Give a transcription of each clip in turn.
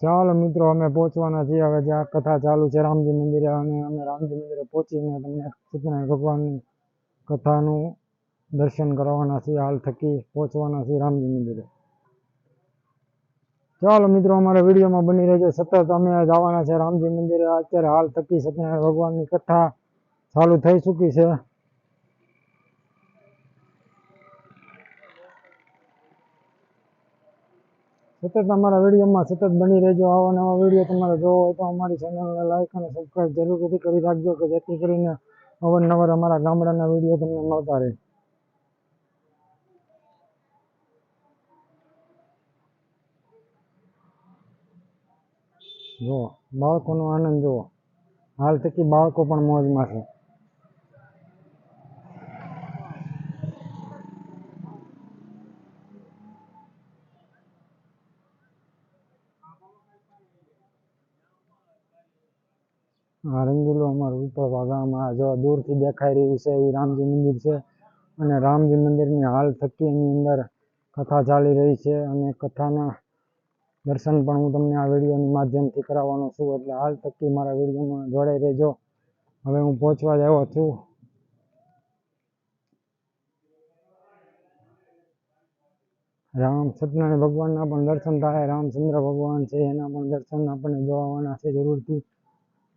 ચાલો મિત્રો, અમે પહોંચવાના છીએ. હવે જે આ કથા ચાલુ છે, રામજી મંદિરે, અને અમે રામજી મંદિરે પહોંચીને તમને સત્યનારાયણ ભગવાનની કથાનું દર્શન કરવાના છીએ. હાલ થકી પહોંચવાના છીએ રામજી મંદિરે. ચાલો મિત્રો, અમારા વિડીયોમાં બની રહેજો સતત. અમે જવાના છે રામજી મંદિરે. અત્યારે હાલ થકી સત્યનારાયણ ભગવાનની કથા ચાલુ થઈ ચૂકી છે. સતત અમારા વિડીયોમાં સતત બની રહેજો. આવા નવા વીડિયો તમારે જોવો હોય તો અમારી ચેનલને લાઈક અને સબસ્ક્રાઈબ જરૂરથી કરી રાખજો કે જેથી કરીને અવારનવાર અમારા ગામડાના વીડિયો તમને મળતા રહે. જુઓ, બાળકોનો આનંદ જુઓ. હાલ થકી બાળકો પણ મોજમાં છે. રંગીલું અમારું ઉપર ગામમાં જો દૂરથી દેખાઈ રહ્યું છે એ રામજી મંદિર છે. અને રામજી મંદિરની હાલ થકી એની અંદર કથા ચાલી રહી છે અને કથાના દર્શન પણ હું તમને આ વિડીયોની માધ્યમથી કરાવવાનો છું. એટલે હાલ થકી મારા વિડીયોમાં જોડાઈ રહેજો. હવે હું પહોંચવા જ છું. રામ સત્યનારાયણ ભગવાનના પણ દર્શન થાય, રામચંદ્ર ભગવાન છે, એના પણ દર્શન આપણને જોવાના છે જરૂરથી.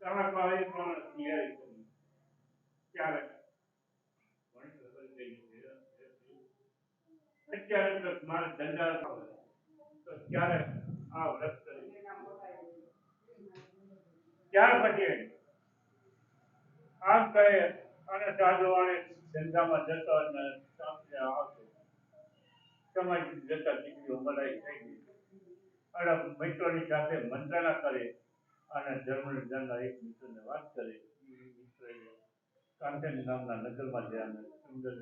તમે કોઈ પણ તૈયારી કરી ક્યારેક? ઘણી અત્યારે તો મારે ધંધા તો ત્યારે આ વ્રત ત્યાર પછી આમ કહે અને સાધુવાણી ધંધામાં જતો અને સામે આવતો. સમાજ જતા દીકરીઓ મલાઈ થઈ ગઈ. અને મિત્રોની સાથે મંત્રણા કરે. અને જર્મની જનના એક મિત્રને વાત કરી. એ મિત્રએ કાંચન નામના નગરમાં અને સુંદર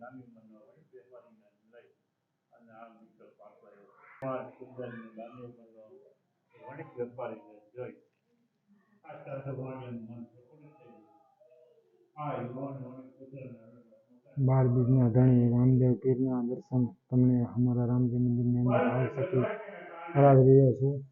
નાની ઉંમરનો હોય વેપારીને લઈ અને આ મિત્ર પાછો આવ્યો. આ સુંદર નાની ઉંમરનો વણિક વેપારીને જોઈ. આ સાધુવાણીનું મન પ્રફુલ્લિત થઈ. આ યુવાન વણિક પુત્રને બાર બીજના ધણી રામદેવ પીરના દર્શન તમને અમારા રામજી મંદિરની અંદર આવી શકે. રહ્યો છું.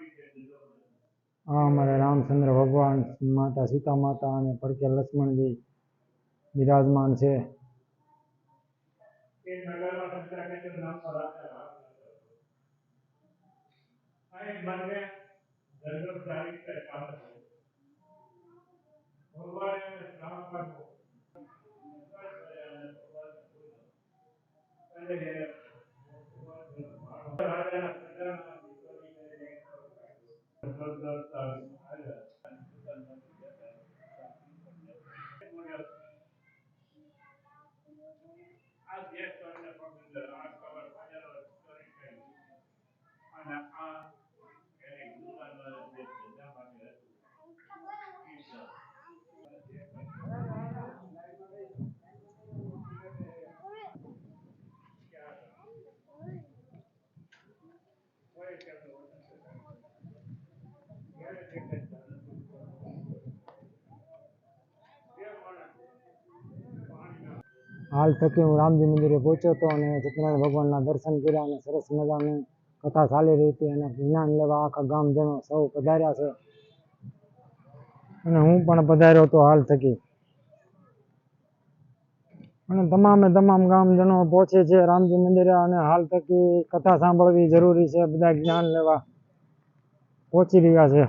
આ અમારે રામચંદ્ર ભગવાન માતા સીતા માતા અને પડકે લક્ષ્મણજી બિરાજમાન છે એ નગરમાં હાલ થકી હું રામજી મંદિરે પહોંચ્યો હતો અને સત્યનારાયણ ભગવાનના દર્શન કર્યા અને સરસ મજાની કથા ચાલી રહી હતી અને જ્ઞાન લેવા આખા ગામજનો સૌ પધાર્યા છે અને હું પણ પધાર્યો હતો હાલ થકી અને તમામે તમામ ગામજનો પહોંચે છે રામજી મંદિરે અને હાલ થકી કથા સાંભળવી જરૂરી છે બધા જ્ઞાન લેવા પહોંચી રહ્યા છે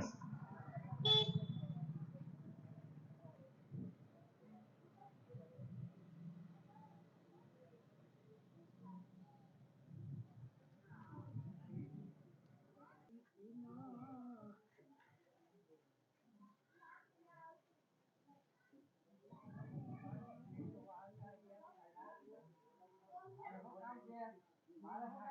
I